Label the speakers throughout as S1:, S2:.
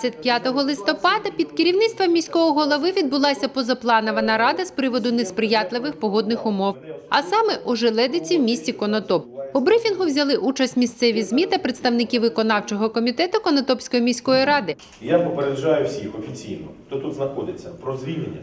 S1: 25 листопада під керівництвом міського голови відбулася позапланова нарада з приводу несприятливих погодних умов, а саме у Желедиці в місті Конотоп. У брифінгу взяли участь місцеві ЗМІ та представники виконавчого комітету Конотопської міської ради.
S2: Я попереджаю всіх офіційно, хто тут знаходиться, про звільнення.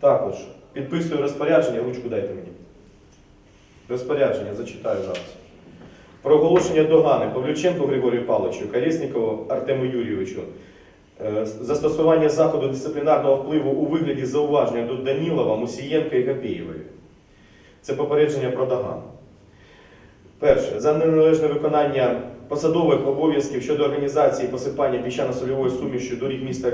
S2: Також підписую розпорядження, ручку дайте мені. Розпорядження зачитаю зараз. Про оголошення догани Павлюченку Григорію Павловичу, Колєснікову Артему Юрійовичу, е, застосування заходу дисциплінарного впливу у вигляді зауваження до Данілова, Мусієнка і Гапієвої. Це попередження про догану. Перше, за неналежне виконання посадових обов'язків щодо організації посипання піщано-сольовою сумішю доріг міста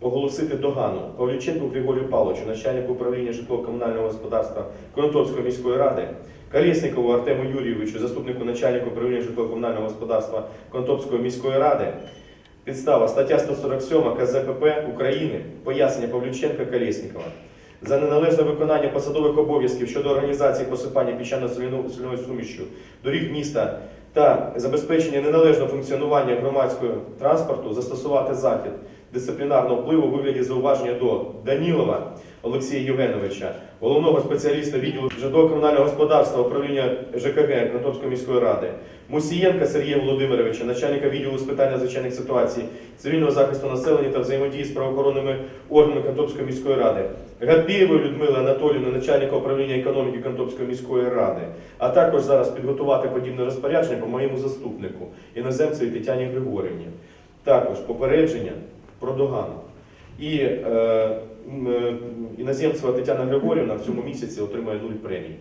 S2: оголосити догану Павлюченку Григорію Павловичу, начальнику управління житлово-комунального господарства Конотопської міської ради, Колєснікову Артему Юрійовичу, заступнику начальника управління житлово-комунального господарства Конотопської міської ради. Підстава стаття 147 КЗПП України, пояснення Павлюченка Колєснікова. За неналежне виконання посадових обов'язків щодо організації посипання піщано-соляної сумішю доріг міста та забезпечення неналежного функціонування громадського транспорту застосувати захід дисциплінарного впливу у вигляді зауваження до Данілова Олексія Євгеновича, головного спеціаліста відділу житлово-комунального господарства управління ЖКГ Конотопської міської ради, Мусієнка Сергія Володимировича, начальника відділу з питань надзвичайних ситуацій, цивільного захисту населення та взаємодії з правоохоронними органами Конотопської міської ради, Гапієвої Людмили Анатоліївни, начальника управління економіки Конотопської міської ради, а також зараз підготувати подібне розпорядження по моєму заступнику, іноземцеві Тетяні Григорівні. Також попередження про догану. І е, е, іноземцева Тетяна Григорівна в цьому місяці отримає нуль премій.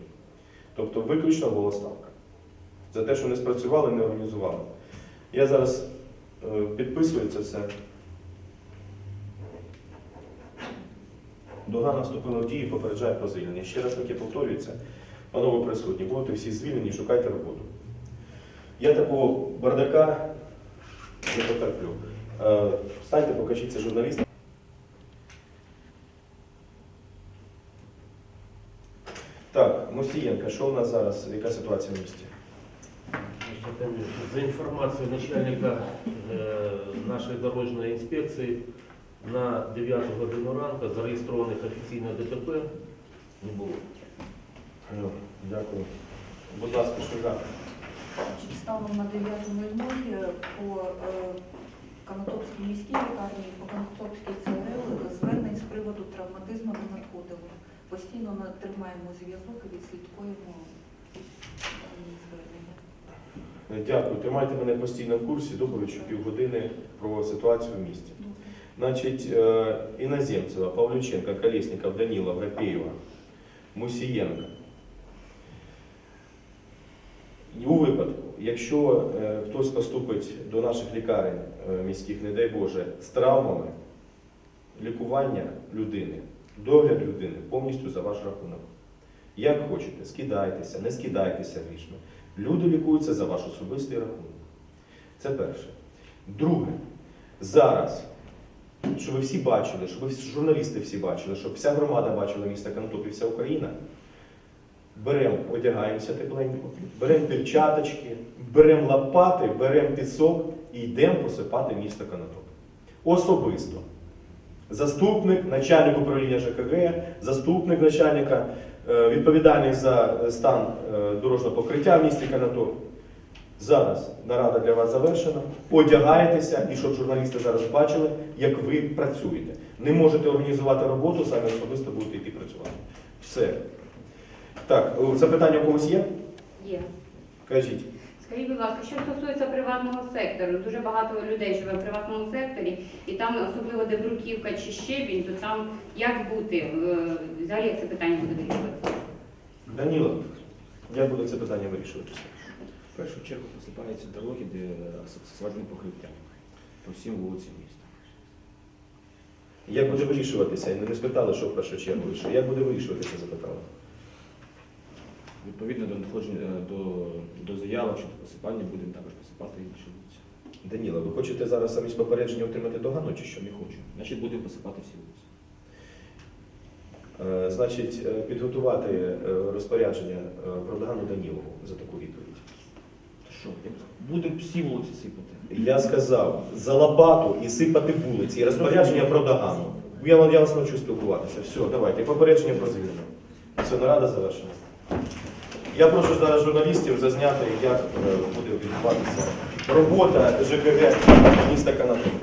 S2: Тобто виключно була ставка. За те, що не спрацювали, не організували. Я зараз е, підписую це все. Догана вступила в дію і попереджає про звільнення. Ще раз таки повторюється, панове присутні, будете всі звільнені, шукайте роботу. Я такого бардака не потерплю. Е, Встаньте, покажіться журналістам. Так, що у нас зараз? Яка ситуація в місті?
S3: За информацией начальника е, нашої дорожньої інспекції на 9 годину ранку зареєстрованих офіційно ДТП не було.
S2: Ну, Дякую. Будь ласка.
S4: Значить, Станом на 9.00 по е, Конотопській міській лікарні, по Конотопській ЦРЛ звернень з приводу травматизму не надходило. Постійно на- тримаємо зв'язок і відслідкуємо звернення.
S2: Дякую. Тримайте мене постійно в курсі, доповідь що півгодини про ситуацію в місті. Значить, е, Іноземцева, Павлюченка, Колєсніков, Данілов, Гапєєва, Мусієнка. У випадку, якщо е, хтось поступить до наших лікарень е, міських, не дай Боже, з травмами, лікування людини, догляд людини повністю за ваш рахунок. Як хочете, скидайтеся, не скидайтеся грішми. Люди лікуються за ваш особистий рахунок. Це перше. Друге, зараз, щоб ви всі бачили, щоб ви журналісти всі бачили, щоб вся громада бачила місто Конотоп і вся Україна, беремо, одягаємося тепленько, беремо перчаточки, беремо лопати, беремо пісок і йдемо посипати місто Конотоп. Особисто. Заступник, начальник управління ЖКГ, заступник начальника, е, відповідальний за е, стан е, дорожнього покриття в місті Конотоп. Зараз нарада для вас завершена. Одягаєтеся, і щоб журналісти зараз бачили, як ви працюєте. Не можете організувати роботу, самі особисто будете йти працювати. Все. Так, запитання у когось є?
S5: Є.
S2: Кажіть.
S5: Скажіть, будь ласка, що стосується приватного сектору, дуже багато людей живе в приватному секторі, і там, особливо де бруківка чи щебінь, то там як бути? Е, Взагалі як це питання буде вирішуватися?
S2: Даніло, як буде це питання вирішуватися?
S6: В першу чергу посипаються дороги, де асфальтне покриття по всім вулицям міста.
S2: Як буде вирішуватися? Не спитали, що в першу чергу вирішує. Як буде вирішуватися, запитали.
S6: Відповідно до надходження е, до, до заявок щодо посипання будемо також посипати інші вулиці.
S2: Даніла, ви хочете зараз самі з попередження отримати догану чи що?
S6: Не хочу. Значить, будемо посипати всі вулиці.
S2: Е, Значить, е, підготувати е, розпорядження е, про догану Данілову за таку відповідь.
S6: Що, Будемо всі вулиці сипати.
S2: Я сказав за лопату і сипати вулиці, і розпорядження про догану. Я, вам- я вас навчу спілкуватися. Все, давайте. І попередження про звільнення. Все, нарада завершена. Я прошу зараз журналістів зазняти, як е, буде відбуватися робота ЖКГ міста Канатоп.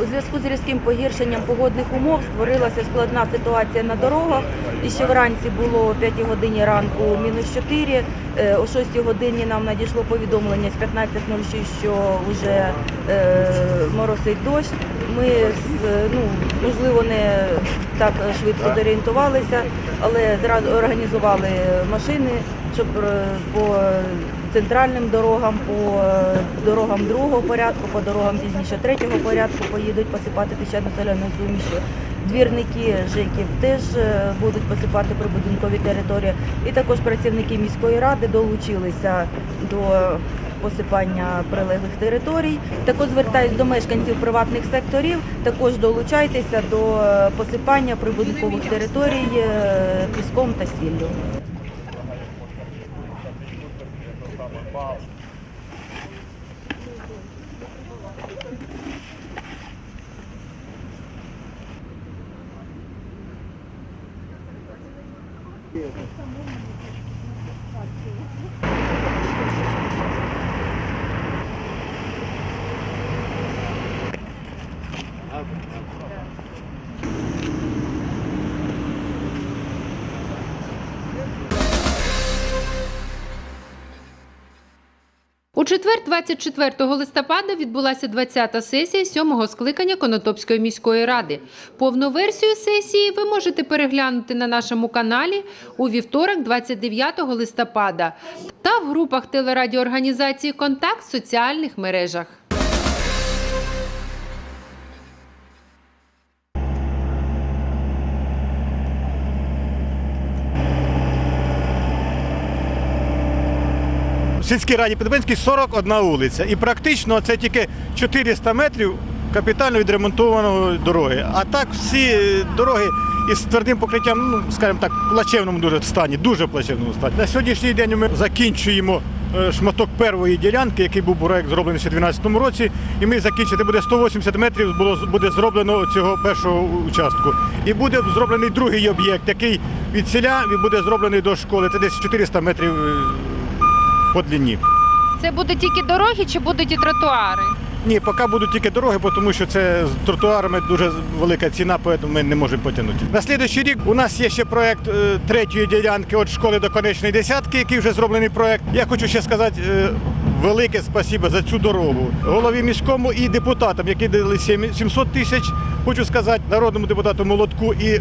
S7: У з різким погіршенням погодних умов створилася складна ситуація на дорогах. І ще вранці було о 5 годині ранку мінус 4. Е, О 6 годині нам надійшло повідомлення з 15.06, що вже е, моросить дощ. Ми з- ну, можливо не так швидко зорієнтувалися, але зразу організували машини, щоб е, по центральним дорогам, по е, дорогам другого порядку, по дорогам пізніше третього порядку поїдуть посипати піщано соляну сумішю. Двірники ЖЕКів теж е, будуть посипати прибудинкові території. І також працівники міської ради долучилися до посипання прилеглих територій. Також звертаюсь до мешканців приватних секторів. Також долучайтеся до е, посипання прибудинкових територій е, піском та сіллю.
S1: У четвер, 24 листопада, відбулася 20-та сесія 7-го скликання Конотопської міської ради. Повну версію сесії ви можете переглянути на нашому каналі у вівторок, 29 листопада, та в групах телерадіоорганізації Контакт в соціальних мережах.
S8: Сільській раді Підбенській 41 вулиця. І практично це тільки 400 метрів капітально відремонтованої дороги. А так всі дороги із твердим покриттям, ну, скажімо так, плачевному дуже стані, дуже плачевному стані. На сьогоднішній день ми закінчуємо е, шматок первої ділянки, який був проект зроблений ще у 2012 році. І ми закінчити буде 180 метрів було, буде зроблено цього першого участку. І буде зроблений другий об'єкт, який від селя буде зроблений до школи. Це десь 400 метрів е, по длині.
S1: Це будуть тільки дороги чи будуть і тротуари?
S8: Ні, поки будуть тільки дороги, бо тому що це з тротуарами дуже велика ціна, тому ми не можемо потягнути. На слідуючий рік у нас є ще проект е, третьої ділянки від школи до конечної десятки, який вже зроблений проект. Я хочу ще сказати е, велике спасибо за цю дорогу. Голові міському і депутатам, які дали сім- 700 тисяч. Хочу сказати народному депутату Молотку і е,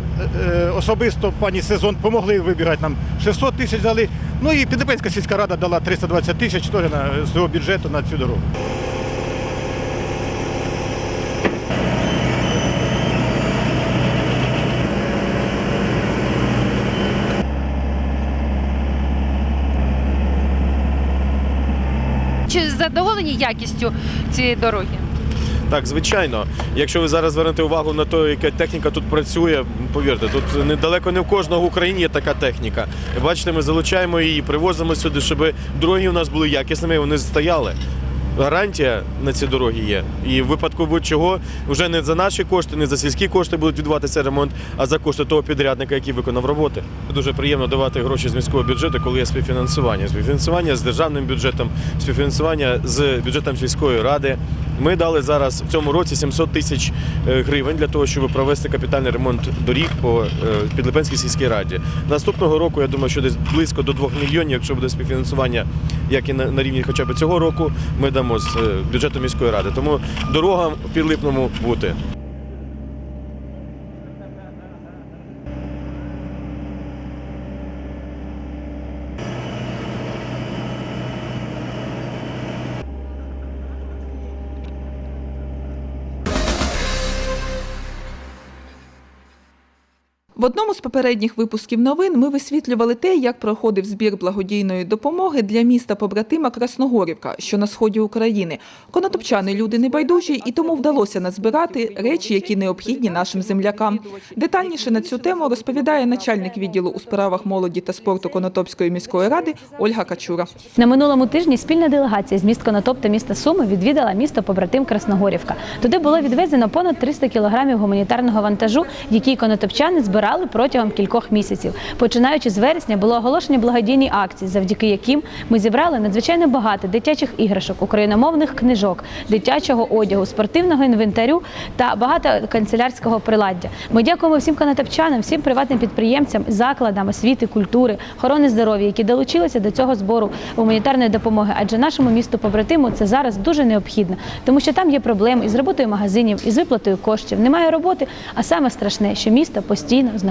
S8: е, особисто пані Сезон допомогли вибігати нам 600 тисяч дали. Ну і Підепенська сільська рада дала 320 тисяч теж на свого бюджету на цю дорогу.
S1: Чи задоволені якістю цієї дороги?
S2: Так, звичайно. Якщо ви зараз звернете увагу на те, яка техніка тут працює, повірте, тут недалеко не в кожного в Україні є така техніка. Бачите, ми залучаємо її, привозимо сюди, щоб дороги у нас були якісними, і вони стояли. Гарантія на ці дороги є. І в випадку будь-чого вже не за наші кошти, не за сільські кошти будуть відбуватися ремонт, а за кошти того підрядника, який виконав роботи. Дуже приємно давати гроші з міського бюджету, коли є співфінансування. Співфінансування з державним бюджетом, співфінансування з бюджетом сільської ради. Ми дали зараз в цьому році 700 тисяч е, гривень для того, щоб провести капітальний ремонт доріг по е, Підлипенській сільській раді. Наступного року я думаю, що десь близько до 2 мільйонів, якщо буде співфінансування, як і на, на рівні хоча б цього року, ми дамо з е, бюджету міської ради. Тому дорога в Підлипному бути.
S9: Одному з попередніх випусків новин ми висвітлювали те, як проходив збір благодійної допомоги для міста побратима Красногорівка, що на сході України. Конотопчани люди небайдужі, і тому вдалося назбирати речі, які необхідні нашим землякам. Детальніше на цю тему розповідає начальник відділу у справах молоді та спорту Конотопської міської ради Ольга Качура.
S10: На минулому тижні спільна делегація з міст Конотоп та міста Суми відвідала місто побратим Красногорівка. Туди було відвезено понад 300 кілограмів гуманітарного вантажу, який конотопчани збирали протягом кількох місяців. Починаючи з вересня, було оголошені благодійні акції, завдяки яким ми зібрали надзвичайно багато дитячих іграшок, україномовних книжок, дитячого одягу, спортивного інвентарю та багато канцелярського приладдя. Ми дякуємо всім конотопчанам, всім приватним підприємцям, закладам освіти, культури, охорони здоров'я, які долучилися до цього збору гуманітарної допомоги. Адже нашому місту побратиму це зараз дуже необхідно, тому що там є проблеми із роботою магазинів, із виплатою коштів. Немає роботи, а саме страшне, що місто постійно знаходиться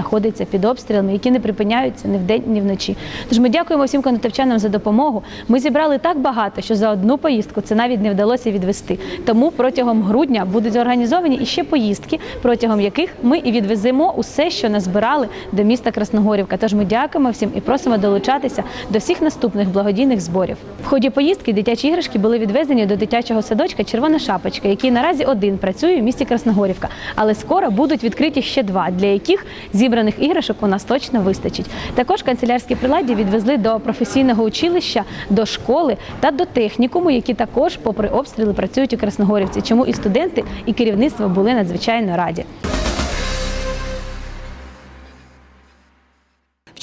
S10: під обстрілами, які не припиняються ні вдень, ні вночі. Тож ми дякуємо всім конотопчанам за допомогу. Ми зібрали так багато, що за одну поїздку це навіть не вдалося відвести. Тому протягом грудня будуть організовані іще поїздки, протягом яких ми і відвеземо усе, що назбирали до міста Красногорівка. Тож ми дякуємо всім і просимо долучатися до всіх наступних благодійних зборів. В ході поїздки дитячі іграшки були відвезені до дитячого садочка Червона шапочка, який наразі один працює в місті Красногорівка. Але скоро будуть відкриті ще два, для яких зібраних іграшок у нас точно вистачить. Також канцелярські приладдя відвезли до професійного училища, до школи та до технікуму, які також, попри обстріли, працюють у Красногорівці. Чому і студенти, і керівництво були надзвичайно раді.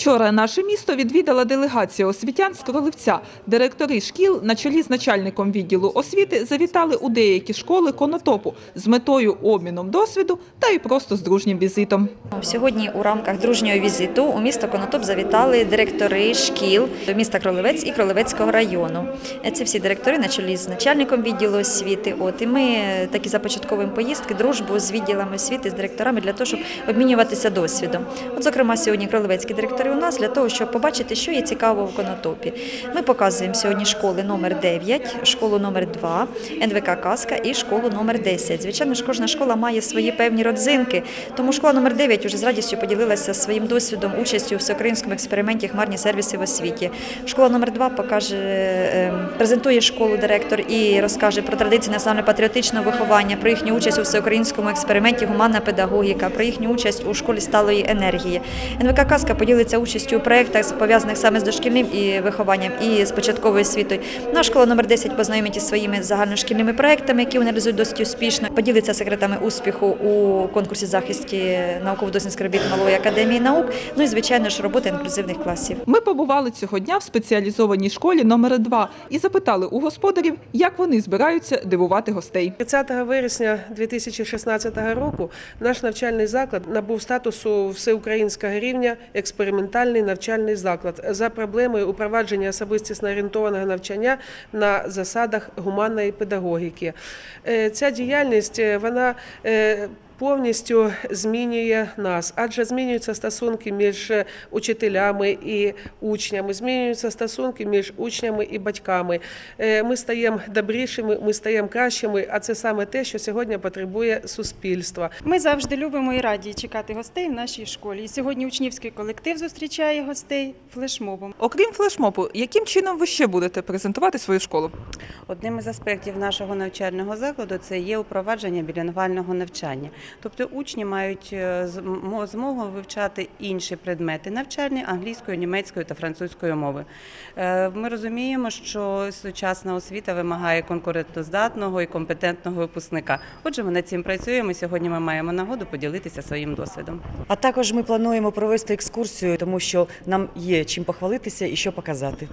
S9: Вчора наше місто відвідала делегація освітян з Кролевця. Директори шкіл на чолі з начальником відділу освіти завітали у деякі школи Конотопу з метою обміном досвіду та і просто з дружнім візитом.
S11: Сьогодні у рамках дружнього візиту у місто Конотоп завітали директори шкіл міста Кролевець і Кролевецького району. Це всі директори на чолі з начальником відділу освіти. От і ми такі започатковуємо поїздки, дружбу з відділами освіти, з директорами для того, щоб обмінюватися досвідом. От, зокрема, сьогодні кролевецькі директори у нас для того, щоб побачити, що є цікаво в Конотопі. Ми показуємо сьогодні школи номер 9, школу номер 2, НВК Казка і школу номер 10. Звичайно ж, кожна школа має свої певні родзинки, тому школа номер 9 вже з радістю поділилася своїм досвідом участю у всеукраїнському експерименті Хмарні сервіси в освіті. Школа номер 2 покаже, е, презентує школу директор і розкаже про традиції національно-патріотичного виховання, про їхню участь у всеукраїнському експерименті Гуманна педагогіка, про їхню участь у школі сталої енергії. НВК Казка поділиться участю у проєктах, пов'язаних саме з дошкільним і вихованням і з початковою освітою. Наша школа номер 10 познайомить із своїми загальношкільними проєктами, які вони реалізують досить успішно. Поділиться секретами успіху у конкурсі захисті науково-дослідницьких робіт Малої академії наук. Ну і звичайно ж робота інклюзивних класів.
S9: Ми побували цього дня в спеціалізованій школі номер 2 і запитали у господарів, як вони збираються дивувати гостей.
S12: 30 вересня 2016 року наш навчальний заклад набув статусу всеукраїнського рівня експериментальний навчальний заклад за проблемою упровадження особистісно орієнтованого навчання на засадах гуманної педагогіки. Е, Ця діяльність е, вона е, повністю змінює нас, адже змінюються стосунки між учителями і учнями, змінюються стосунки між учнями і батьками. Е, Ми стаємо добрішими, ми стаємо кращими, а це саме те, що сьогодні потребує суспільство.
S13: Ми завжди любимо і раді чекати гостей в нашій школі. І сьогодні учнівський колектив зустрічає гостей флешмобом.
S9: Окрім флешмобу, яким чином ви ще будете презентувати свою школу?
S14: Одним із аспектів нашого навчального закладу це є упровадження білінгвального навчання. Тобто учні мають е, змо- змогу вивчати інші предмети навчальні англійською, німецькою та французькою мови. Е, Ми розуміємо, що сучасна освіта вимагає конкурентоздатного і компетентного випускника. Отже, ми над цим працюємо. Сьогодні ми маємо нагоду поділитися своїм досвідом.
S15: А також ми плануємо провести екскурсію, тому що нам є чим похвалитися і що показати.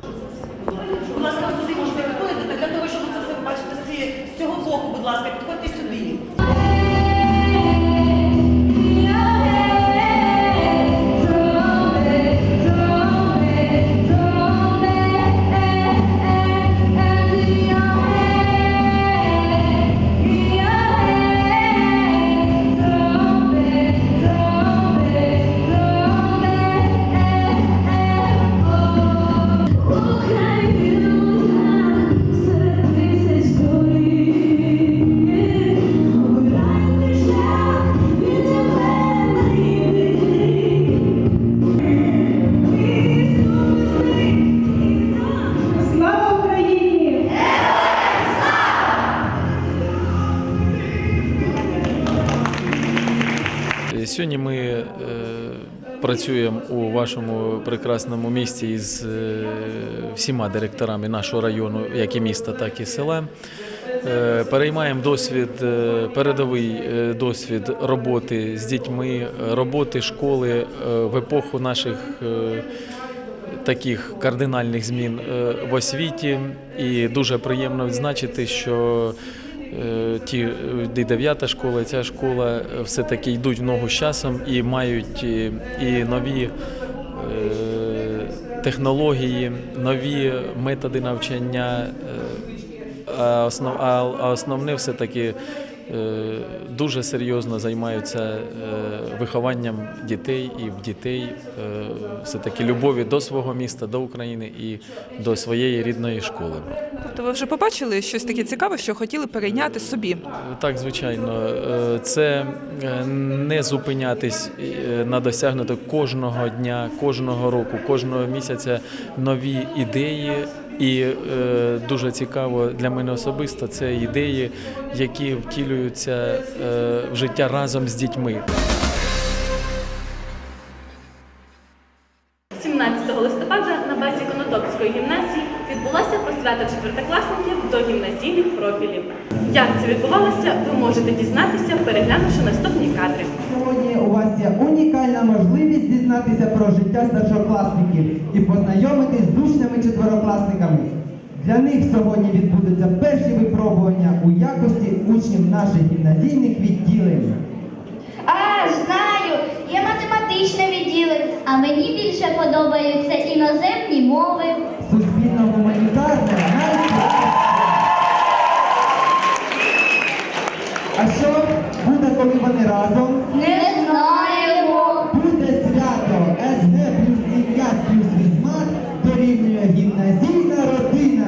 S16: Працюємо у вашому прекрасному місті із е, всіма директорами нашого району, як і міста, так і села. Е, Переймаємо досвід, е, передовий е, досвід роботи з дітьми, е, роботи школи е, в епоху наших е, таких кардинальних змін е, в освіті. І дуже приємно відзначити, що е, ті е, і дев'ята школа, і ця школа е, все-таки йдуть в ногу з часом і мають е, і нові е, технології, нові методи навчання. е, А основ, а, а основне все-таки е, дуже серйозно займаються е, вихованням дітей і в дітей е, все-таки любові до свого міста, до України і до своєї рідної школи.
S9: Тобто ви вже побачили щось таке цікаве, що хотіли перейняти собі.
S16: Так, звичайно, Е, це е, не зупинятись е, на досягнути кожного дня, кожного року, кожного місяця нові ідеї. І е, дуже цікаво для мене особисто це ідеї, які втілюються е, в життя разом з дітьми.
S17: 17 листопада на базі Конотопської гімназії відбулася посвята четвертокласників до гімназійних профілів. Як це відбувалося, ви можете дізнатися, переглянувши наступні кадри.
S18: Сьогодні у вас є унікальна можливість дізнатися про життя старшокласників і познайомитись з учнями четверокласниками. Для них сьогодні відбудуться перші випробування у якості учнів наших гімназійних відділень.
S19: А, знаю, є математичне відділення, а мені більше подобаються іноземні мови.
S18: Суспільно-гуманітарне навіть. А що буде, коли вони разом?
S19: Не знаємо.
S18: Буде свято СГ плюс ІКЯС плюс візмат дорівнює гімназійна родина.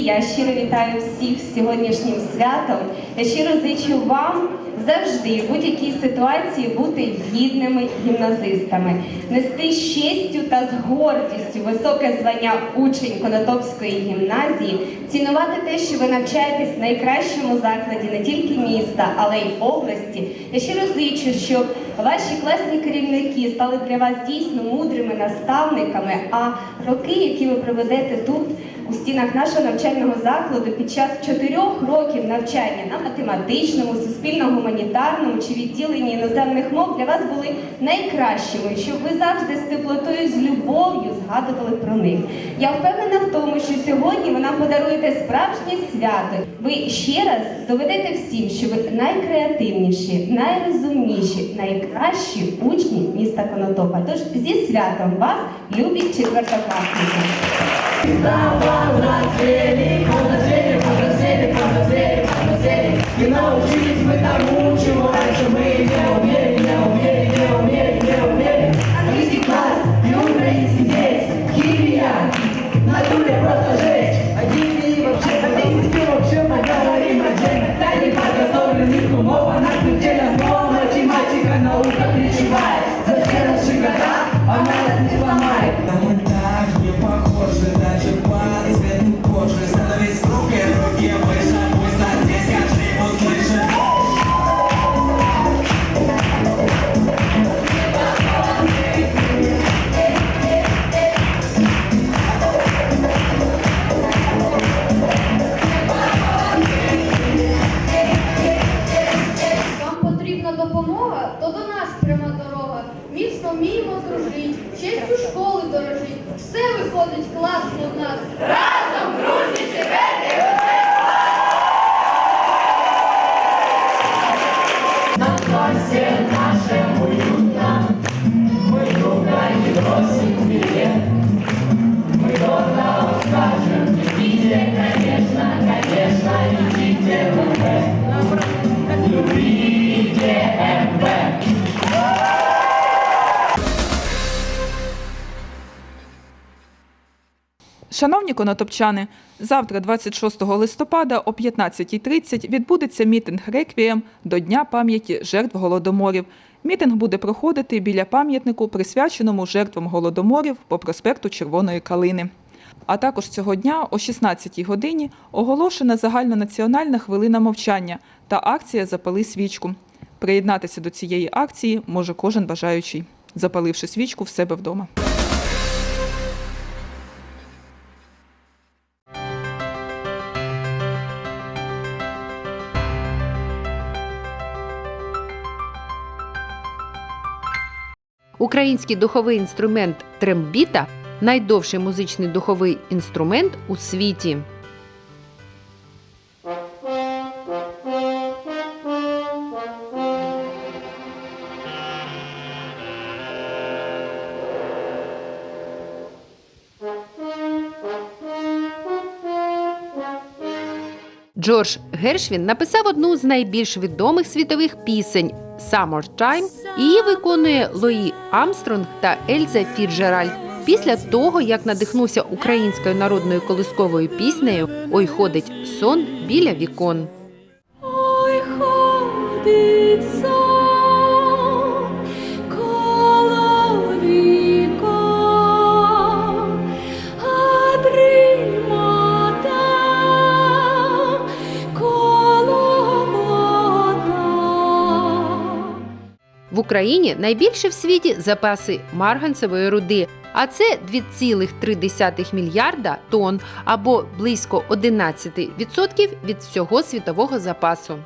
S20: Я щиро вітаю всіх з сьогоднішнім святом. Я щиро зичу вам завжди в будь-якій ситуації бути гідними гімназистами, нести з честю та з гордістю високе звання учень Конотопської гімназії, цінувати те, що ви навчаєтесь в найкращому закладі не тільки міста, але й області. Я щиро зичу, щоб ваші класні керівники стали для вас дійсно мудрими наставниками, а роки, які ви проведете тут у стінах нашого навчального закладу під час чотирьох років навчання на математичному, суспільно-гуманітарному чи відділенні іноземних мов для вас були найкращими, щоб ви завжди з теплотою, з любов'ю згадували про них. Я впевнена в тому, що сьогодні ви нам подаруєте справжнє свято. Ви ще раз доведете всім, що ви найкреативніші, найрозумніші, найкращі учні міста Конотопа. Тож зі святом вас, любі четвертокласники!
S18: И научились мы тому, Все
S19: виходить класно в нас.
S9: Шановні конотопчани, завтра, 26 листопада о 15.30 відбудеться мітинг «Реквієм» до Дня пам'яті жертв голодоморів. Мітинг буде проходити біля пам'ятнику, присвяченому жертвам голодоморів по проспекту Червоної Калини. А також цього дня о 16 годині оголошена загальнонаціональна хвилина мовчання та акція Запали свічку. Приєднатися до цієї акції може кожен бажаючий, запаливши свічку в себе вдома.
S1: Український духовий інструмент трембіта найдовший музичний духовий інструмент у світі. Джордж Гершвін написав одну з найбільш відомих світових пісень «Summertime». Її виконує Лої Амстронг та Ельза Фіджеральд. Після того, як надихнувся українською народною колисковою піснею Ой ходить сон біля вікон.
S18: Ой, ходить сон
S1: В Україні найбільше в світі запаси марганцевої руди, а це 2,3 мільярда тонн або близько 11% від всього світового запасу.